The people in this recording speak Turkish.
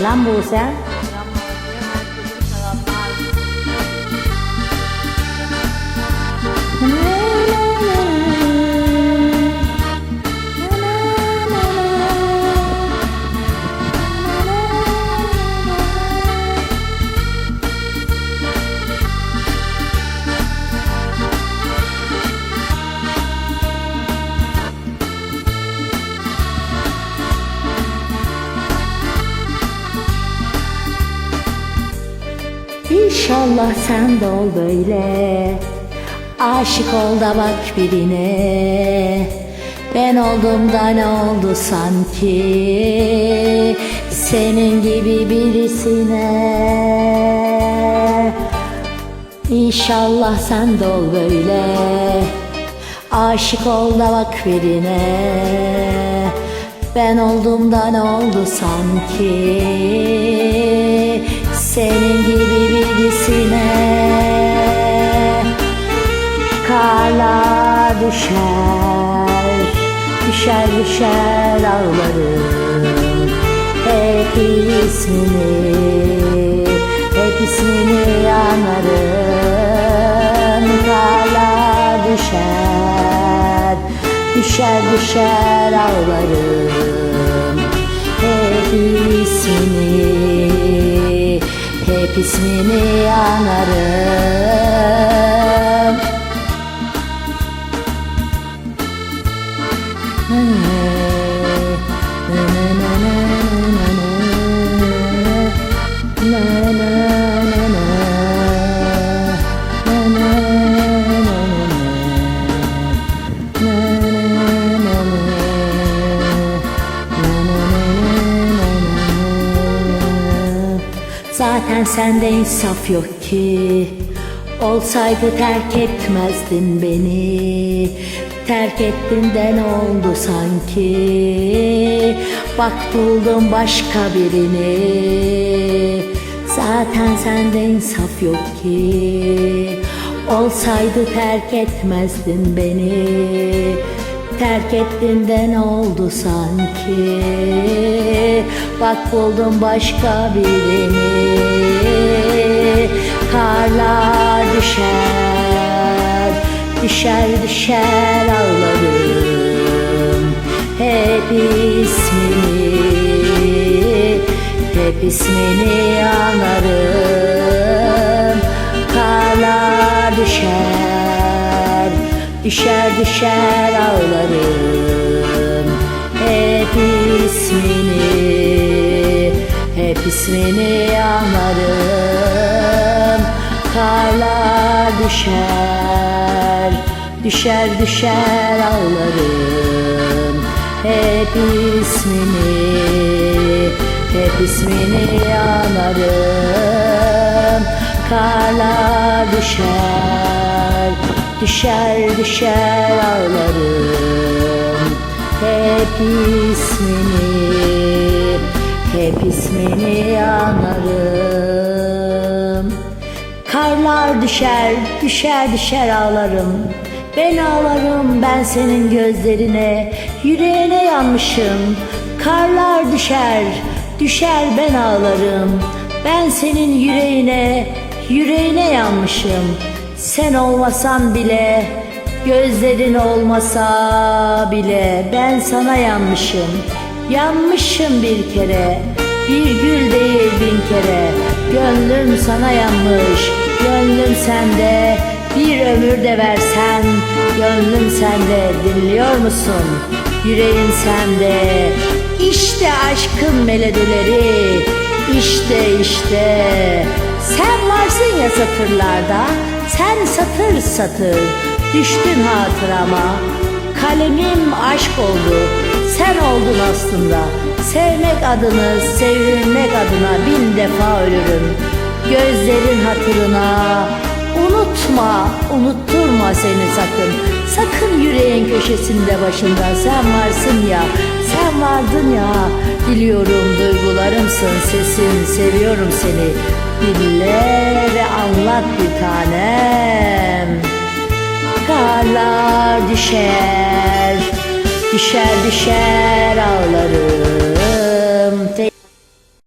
Lắm. İnşallah sen de ol böyle. Aşık ol da bak birine. Ben oldum da ne oldu sanki? Senin gibi birisine. İnşallah sen de ol böyle. Aşık ol da bak birine. Ben oldum da ne oldu sanki? Senin gibi düşer Düşer düşer ağlarım. Hep ismini Hep ismini anarım. Karlar düşer Düşer düşer ağlarım. Hep ismini Hep ismini anarım Zaten sende insaf yok ki Olsaydı terk etmezdin beni. Terk ettin de ne oldu sanki? Bak buldum başka birini. Zaten sende insaf yok ki. Olsaydı terk etmezdin beni. Terk ettin de ne oldu sanki? Bak buldum başka birini Karlar düşer Düşer düşer ağlarım. Hep ismini Hep ismini anarım. Karlar düşer Düşer düşer ağlarım. Hep ismini Hep ismini anarım Karlar düşer Düşer düşer ağlarım. Hep ismini Hep ismini anarım. Karlar düşer Düşer düşer ağlarım. Hep ismini Hep ismini anarım Karlar düşer düşer düşer ağlarım. Ben ağlarım ben senin gözlerine. Yüreğine yanmışım. Karlar düşer düşer ben ağlarım. Ben senin yüreğine yüreğine yanmışım. Sen olmasan bile Gözlerin olmasa bile ben sana yanmışım. Yanmışım bir kere Bir gül değil bin kere. Gönlüm sana yanmış Gönlüm sende. Bir ömür de versen Gönlüm sende. Dinliyor musun? Yüreğin sende. İşte aşkın melodileri İşte işte. Sen varsın ya satırlarda Sen satır satır. Düştün hatırama Kalemim aşk oldu Sen oldun aslında Sevmek adını Sevilmek adına Bin defa ölürüm. Gözlerin hatırına Unutma Unutturma seni sakın. Sakın yüreğin köşesinde başında Sen varsın ya Sen vardın ya. Biliyorum duygularımsın Sesin seviyorum seni. Dinle ve anlat bir tanem. Karlar düşer Düşer düşer